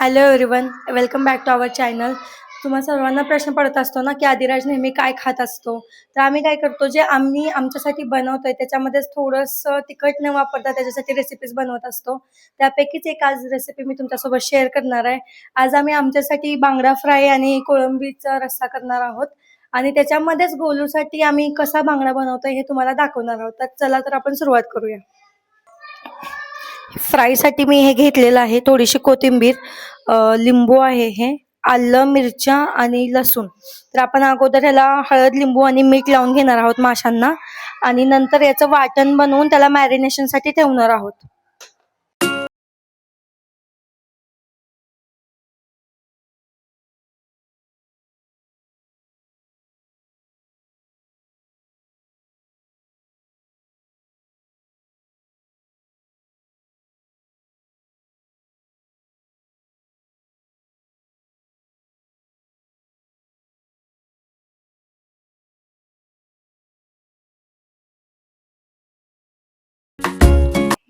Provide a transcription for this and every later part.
Hello everyone welcome back to our channel तुम्हा सर्वांना प्रश्न पडत असतो ना की आदिराज नेहमी काय खात असतो? तर आम्ही काय करतो जे आम्ही आमच्यासाठी बनवतोय त्याच्यामध्येच थोडंसं तिखट न वापरता त्याच्यासाठी रेसिपीज बनवत असतो. त्यापैकीच एक आज रेसिपी मी तुमच्यासोबत शेअर करणार आहे. आज आम्ही आमच्यासाठी बांगडा फ्राय आणि कोळंबीचा रस्सा करणार आहोत. आणि त्याच्यामध्येच गोलूसाठी आम्ही कसा बांगडा बनवतोय हे तुम्हाला दाखवणार आहोत. तर चला तर आपण सुरुवात करूया. फ्रायसाठी मी हे घेतलेलं आहे थोडीशी कोथिंबीर लिंबू आहे हे आलं मिरच्या आणि लसूण. तर आपण अगोदर ह्याला हळद लिंबू आणि मीठ लावून घेणार आहोत माशांना आणि नंतर याचं वाटण बनवून त्याला मॅरिनेशनसाठी ठेवणार आहोत.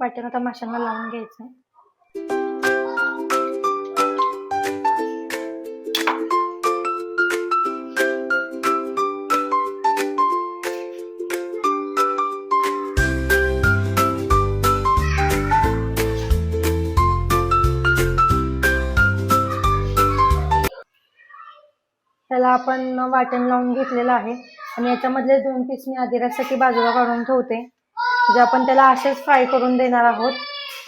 वाटण आता माशांना लावून घ्यायचं. त्याला आपण वाटण लावून घेतलेलं आहे. आणि याच्यामधले दोन पीस मी आदिरासाठी बाजूला काढून ठेवते. जे आपण त्याला असेच फ्राय करून देणार आहोत.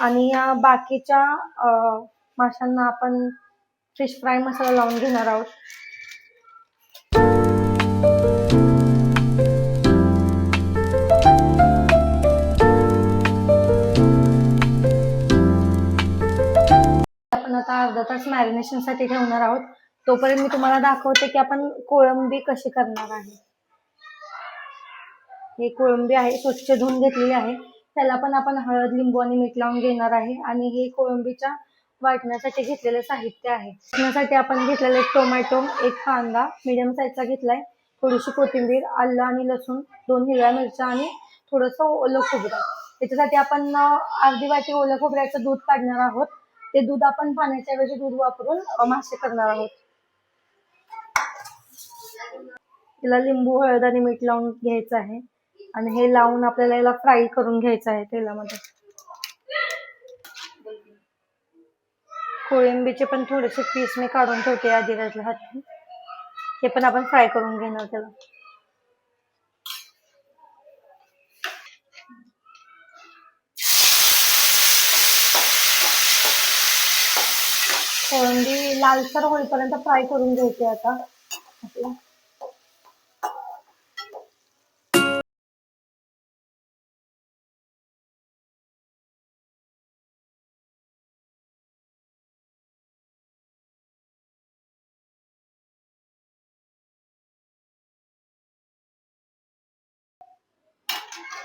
आणि या बाकीच्या माशांना आपण फिश फ्राय मसाला लावून घेणार आहोत. आपण आता अर्धा तास मॅरिनेशनसाठी ठेवणार आहोत. तोपर्यंत मी तुम्हाला दाखवते की आपण कोळंबी कशी करणार आहे. ही कोळंबी आहे स्वच्छ धुवून घेतलेली आहे. त्याला पण आपण हळद लिंबू आणि मीठ लावून घेणार आहे. आणि हे कोळंबीच्या वाटण्यासाठी घेतलेलं साहित्य आहे. वाटण्यासाठी आपण घेतलेलं एक टोमॅटो एक कांदा मिडियम साईजचा घेतलाय. थोडीशी कोथिंबीर आलं आणि लसूण दोन हिरव्या मिरच्या आणि थोडंसं ओलं खोबरं. त्याच्यासाठी आपण अर्धी वाटी ओलं खोबऱ्याचं दूध काढणार आहोत. ते दूध आपण पाण्याच्या ऐवजी दूध वापरून मासे करणार आहोत. तिला लिंबू हळद आणि मीठ लावून घ्यायचं आहे. आणि हे लावून आपल्याला याला फ्राय करून घ्यायचं आहे तेलामध्ये. कोळंबीचे पण थोडेसे पीस मी काढून ठेवते आदिराजला हाती हे पण आपण फ्राय करून घेणार त्याला. कोळंबी लालसर होईपर्यंत फ्राय करून घ्यायची आता.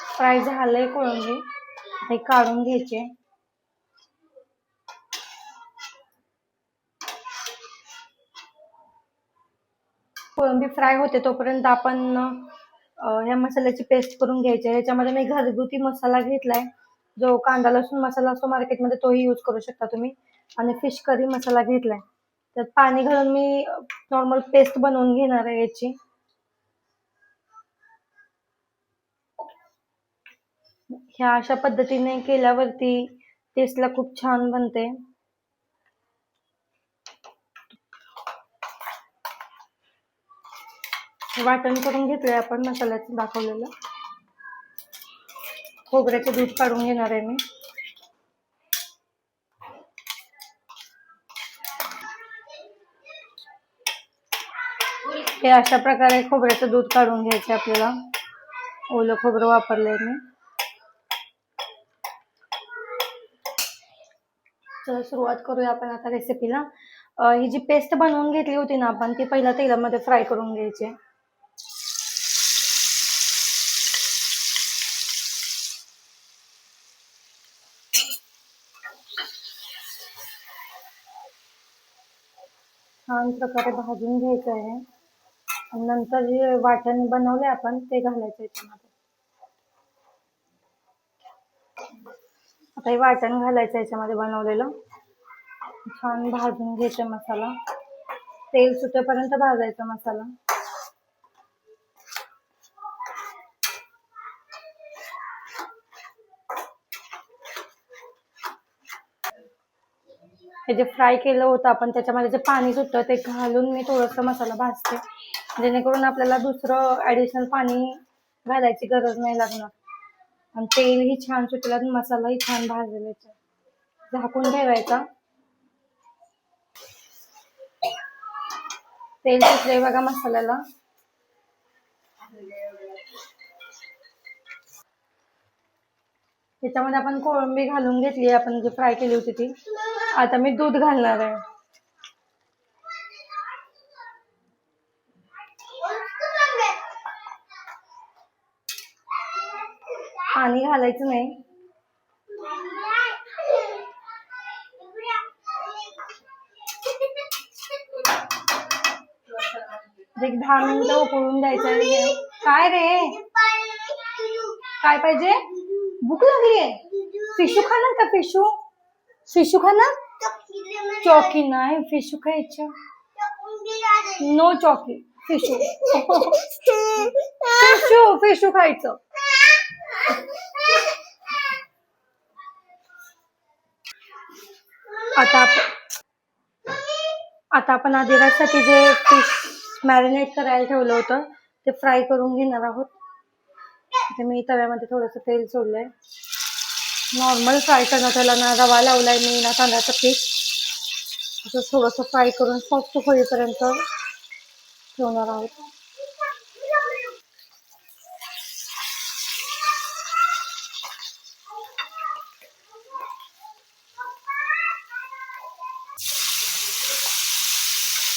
फ्राय झालंय कोळंबी. हे काढून घ्यायचे. कोळंबी फ्राय होते तोपर्यंत आपण ह्या या मसाल्याची पेस्ट करून घ्यायची. याच्यामध्ये मी घरगुती मसाला घेतलाय. जो कांदा लसूण मसाला असतो मार्केटमध्ये तोही यूज करू शकता तुम्ही. आणि फिश करी मसाला घेतलाय. त्यात पाणी घालून मी नॉर्मल पेस्ट बनवून घेणार आहे याची. ह्या अशा पद्धतीने केल्यावरती टेस्टला खूप छान बनते. वाटण करून घेतलंय आपण मसाल्याचं दूध आहे मी. हे अशा प्रकारे खोबऱ्याचं दूध काढून घ्यायचं आपल्याला. ओलं खोबरं वापरलंय मी. तर सुरुवात करूया आपण आता रेसिपीला ही जी पेस्ट बनवून घेतली होती ना आपण ती पहिला तेलामध्ये फ्राय करून घ्यायची. छान प्रकारे भाजून घ्यायचं आहे. आणि नंतर जे वाटण बनवले आपण ते घालायचं याच्यामध्ये आता हे वाटण घालायचं याच्यामध्ये बनवलेलं. छान भाजून घ्यायचा मसाला. तेल सुटेपर्यंत भाजायचा मसाला. हे जे फ्राय केलं होतं आपण त्याच्यामध्ये जे पाणी सुटतं ते घालून मी थोडंसं मसाला भाजते. जेणेकरून आपल्याला दुसरं ॲडिशनल पाणी घालायची गरज नाही लागणार. आणि तेलही छान सुटलं आणि मसालाही छान भाजलेला झाकून ठेवायचा. तेल सुटले बघा मसाल्याला. त्याच्यामध्ये आपण कोळंबी घालून घेतली आपण जी फ्राय केली होती ती. आता मी दूध घालणार आहे. पाणी घालायचं नाही. एक दहा मिनिटं द्यायचं आहे. काय रे? काय पाहिजे? भूक लागली फिशू खाणार का फिशू? फिशू खाणार? चॉकी नाही, फिशू खायचं. नो चॉकी, फिशू. फिशू फिशू खायचं. आता आता आपण जे फ़िश मॅरिनेट करायला ठेवलं होतं. ते फ्राय करून घेणार आहोत. इथे मी तव्यामध्ये थोडंसं तेल सोडलंय. नॉर्मल फ्राय करणार त्याला ना रवा लावलाय मी ना तांदळाचं पीठ. असं थोडंसं फ्राय करून सॉफ्ट होईपर्यंत ठेवणार आहोत.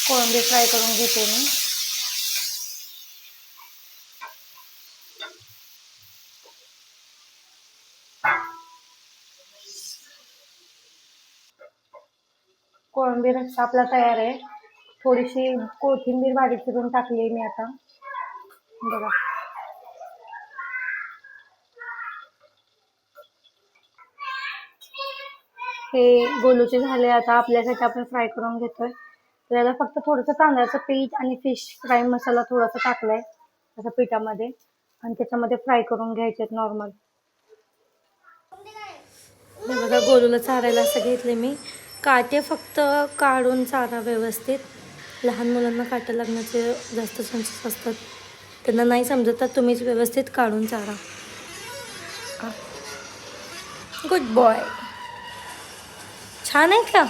कोळंबी फ्राय करून घेते मी. कोळंबी रस्सा आपला तयार आहे. थोडीशी कोथिंबीर भाजी चिरून टाकली आहे मी आता. बघा. हे गोलूचे झाले आता. आपल्यासाठी आपण फ्राय करून घेतोय. त्याला फक्त थोडंसं तांदळाचं पीठ आणि फिश फ्राय मसाला थोडासा टाकलाय असं पिठामध्ये. आणि त्याच्यामध्ये फ्राय करून घ्यायचे नॉर्मल. बघा गोलूला चारायला असं घेतले मी. काटे फक्त काढून चारा व्यवस्थित. लहान मुलांना काटे लागण्याचे जास्त चान्सेस असतात. त्यांना नाही समजत तर तुम्हीच व्यवस्थित काढून चारा. गुड बॉय छान आहे का?